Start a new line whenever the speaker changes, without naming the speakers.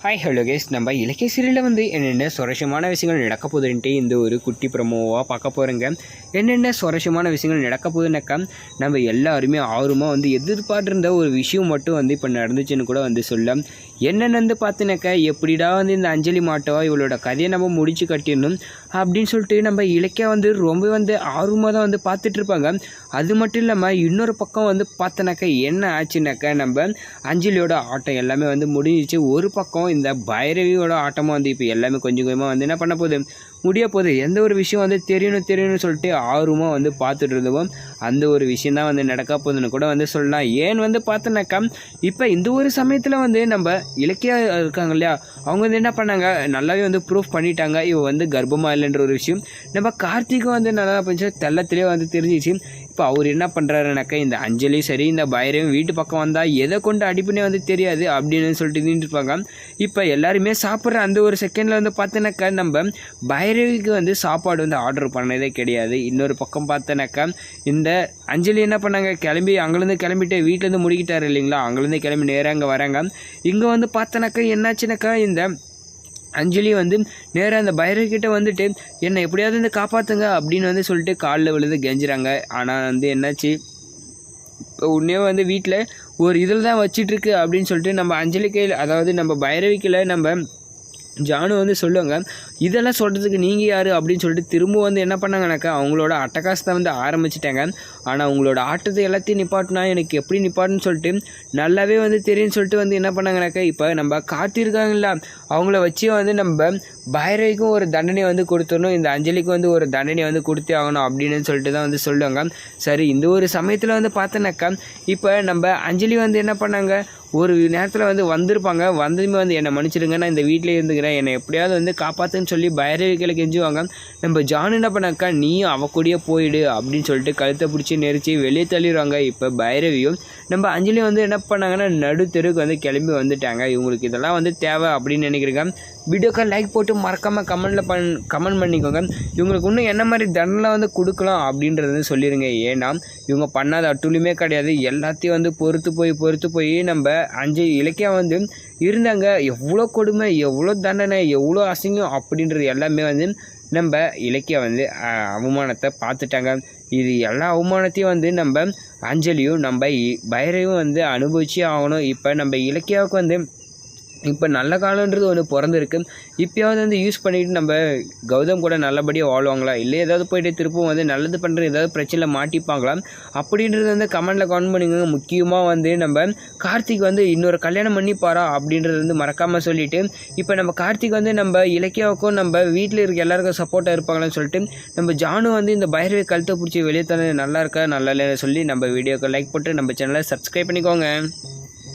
Hi hello case நம்ம இலக்கிய சீரியலில் வந்து என்னென்ன சுவாரஸ்யமான விஷயங்கள் நடக்க போகுதுன்ட்டு இந்த ஒரு குட்டி ப்ரமோவாக பார்க்க போகிறோங்க என்னென்ன சுவாரஸ்யமான விஷயங்கள் நடக்க போகுதுனாக்கா நம்ம எல்லாருமே ஆர்வமாக வந்து எதிர்பார்த்திருந்த ஒரு விஷயம் மட்டும் வந்து இப்போ நடந்துச்சுன்னு கூட வந்து சொல்ல. என்னென்னு வந்து பார்த்தினாக்கா எப்படிடா வந்து இந்த அஞ்சலி மாட்டவா இவளோட கதையை நம்ம முடிச்சு கட்டிடணும் அப்படின்னு சொல்லிட்டு நம்ம இலக்கியா வந்து ரொம்ப வந்து ஆர்வமாக தான் வந்து பார்த்துட்டு இருப்பாங்க. அது மட்டும் இல்லாமல் இன்னொரு பக்கம் வந்து பார்த்தனாக்கா என்ன ஆச்சுனாக்கா நம்ம அஞ்சலியோட ஆட்டம் எல்லாமே வந்து முடிஞ்சிச்சு. ஒரு பக்கம் இந்த பைரவியோட ஆட்டமும் வந்து இப்போ எல்லாமே கொஞ்சம் கொஞ்சமாக வந்து என்ன பண்ண போகுது? முடிய போகுது எந்த ஒரு விஷயம் வந்து தெரியணும் தெரியணும்னு சொல்லிட்டு ஆர்வமாக வந்து பார்த்துட்டு இருந்தோம். அந்த ஒரு விஷயம் தான் வந்து நடக்க போகுதுன்னு கூட வந்து சொல்லலாம். ஏன் வந்து பார்த்தோன்னாக்கா இப்போ இந்த ஒரு சமயத்தில் வந்து நம்ம இலக்கியா இருக்காங்க இல்லையா அவங்க வந்து என்ன பண்ணாங்க? நல்லாவே வந்து ப்ரூஃப் பண்ணிட்டாங்க. இவ வந்து கர்ப்பமாக இல்லைன்ற ஒரு விஷயம். நம்ம கார்த்திக்கும் வந்து நல்லா கொஞ்சம் தெள்ளத்திலே வந்து தெரிஞ்சிச்சு. இப்போ அவர் என்ன பண்ணுறாருனாக்கா இந்த அஞ்சலி சரி இந்த பயரையும் வீட்டு பக்கம் வந்தால் எதை கொண்டு அடிப்புனே வந்து தெரியாது அப்படின்னு சொல்லிட்டு நின்றுருப்பாங்க இப்போ எல்லாருமே சாப்பிட்ற அந்த ஒரு செகண்டில் வந்து பார்த்தோன்னாக்கா நம்ம பய பைரவிக்கு வந்து சாப்பாடு வந்து ஆர்டர் பண்ணதே கிடையாது. இன்னொரு பக்கம் பார்த்தோன்னாக்கா இந்த அஞ்சலி என்ன பண்ணாங்க? கிளம்பி அங்கேருந்து கிளம்பிட்டு வீட்டிலேருந்து முடிக்கிட்டாரு இல்லைங்களா? அங்கேருந்து கிளம்பி நேராக அங்கே வராங்க. இங்கே வந்து பார்த்தோன்னாக்கா என்னாச்சுனாக்கா இந்த அஞ்சலி வந்து நேராக அந்த பைரவர்கிட்ட வந்துட்டு என்னை எப்படியாவது வந்து காப்பாற்றுங்க அப்படின்னு வந்து சொல்லிட்டு காலில் விழுந்து கெஞ்சுறாங்க. ஆனால் வந்து என்னாச்சு? உடனே வந்து வீட்டில் ஒரு இதில் தான் வச்சிட்ருக்கு அப்படின்னு சொல்லிட்டு நம்ம அஞ்சலி கையில் அதாவது நம்ம பைரவிக்கில் நம்ம ஜானு வந்து சொல்லுவாங்க இதெல்லாம் சொல்கிறதுக்கு நீங்கள் யார்? அப்படின்னு சொல்லிட்டு திரும்ப வந்து என்ன பண்ணாங்கனாக்கா அவங்களோட அட்டகாசத்தை வந்து ஆரம்பிச்சிட்டாங்க. ஆனால் அவங்களோட ஆட்டத்தை எல்லாத்தையும் நிப்பாட்டினா எனக்கு எப்படி நிப்பாட்டுன்னு சொல்லிட்டு நல்லாவே வந்து தெரியும்னு சொல்லிட்டு வந்து என்ன பண்ணாங்கனாக்கா இப்போ நம்ம காத்திருக்காங்களா அவங்கள வச்சு வந்து நம்ம பைரவிக்கும் ஒரு தண்டனை வந்து கொடுத்துடணும். இந்த அஞ்சலிக்கும் வந்து ஒரு தண்டனை வந்து கொடுத்தே ஆகணும் அப்படின்னு சொல்லிட்டு தான் வந்து சொல்லுவாங்க. சரி இந்த ஒரு சமயத்தில் வந்து பார்த்தோன்னாக்கா இப்போ நம்ம அஞ்சலி வந்து என்ன பண்ணாங்க ஒரு நேரத்தில் வந்து வந்திருப்பாங்க. வந்ததுமே வந்து என்னை மன்னிச்சிடுங்க. நான் இந்த வீட்டிலே இருந்துக்கிறேன். என்னை எப்படியாவது வந்து காப்பாற்றுன்னு சொல்லி பைரவிகளை கெஞ்சுவாங்க. நம்ம ஜான் என்ன பண்ணாக்கா நீயும் அவ கூடயே போயிடு அப்படின்னு சொல்லிட்டு கழுத்தை பிடிச்சி நெரிச்சு வெளியே தள்ளிடுவாங்க. இப்போ பைரவியும் நம்ம அஞ்சலியும் வந்து என்ன பண்ணாங்கன்னா நடுத்தெருக்கு வந்து கிளம்பி வந்துட்டாங்க. இவங்களுக்கு இதெல்லாம் வந்து தேவை அப்படின்னு நினைக்கிறேங்க. வீடியோக்கு லைக் போட்டு மறக்காமல் கமெண்டில் பண் கமெண்ட் பண்ணிக்கோங்க. இவங்களுக்கு இன்னும் என்ன மாதிரி தண்டனை வந்து கொடுக்கலாம் அப்படின்றத வந்து சொல்லிடுங்க ஏன்னா இவங்க பண்ணாத அட்டுலையுமே கிடையாது. எல்லாத்தையும் வந்து பொறுத்து போய் பொறுத்து போய் நம்ம அஞ்சு இலக்கியம் வந்து இருந்தாங்க. எவ்வளோ கொடுமை எவ்வளோ தண்டனை எவ்வளோ அசிங்கம் அப்படின்றது எல்லாமே வந்து நம்ம இலக்கிய வந்து அவமானத்தை பார்த்துட்டாங்க. இது எல்லா அவமானத்தையும் வந்து நம்ம அஞ்சலியும் நம்ம இ- பைரவும் வந்து அனுபவிச்சே ஆகணும். இப்போ நம்ம இலக்கியாவுக்கு வந்து இப்போ நல்ல காலன்றது ஒன்று பிறந்திருக்கு. இப்போயாவது வந்து யூஸ் பண்ணிட்டு நம்ம கௌதம் கூட நல்லபடியாக வாழ்வாங்களா? இல்லை ஏதாவது போயிட்டு திருப்பவும் வந்து நல்லது பண்ணுற ஏதாவது பிரச்சனை மாட்டிப்பாங்களா? அப்படின்றது வந்து கமெண்டில் கமெண்ட் பண்ணிக்கோங்க முக்கியமாக வந்து நம்ம கார்த்திக் வந்து இன்னொரு கல்யாணம் பண்ணிப்பாரா? அப்படின்றது வந்து மறக்காமல் சொல்லிட்டு இப்போ நம்ம கார்த்திக் வந்து நம்ம இலக்கியாவுக்கும் நம்ம வீட்டில் இருக்க எல்லாருக்கும் சப்போர்ட்டாக இருப்பாங்களான்னு சொல்லிட்டு நம்ம ஜானு வந்து இந்த பைரவை கழுத்தை பிடிச்சி வெளியே தந்தது நல்லா இருக்கா? நல்லா இல்லைன்னு சொல்லி நம்ம வீடியோக்கு லைக் போட்டு நம்ம சேனலை சப்ஸ்கிரைப் பண்ணிக்கோங்க.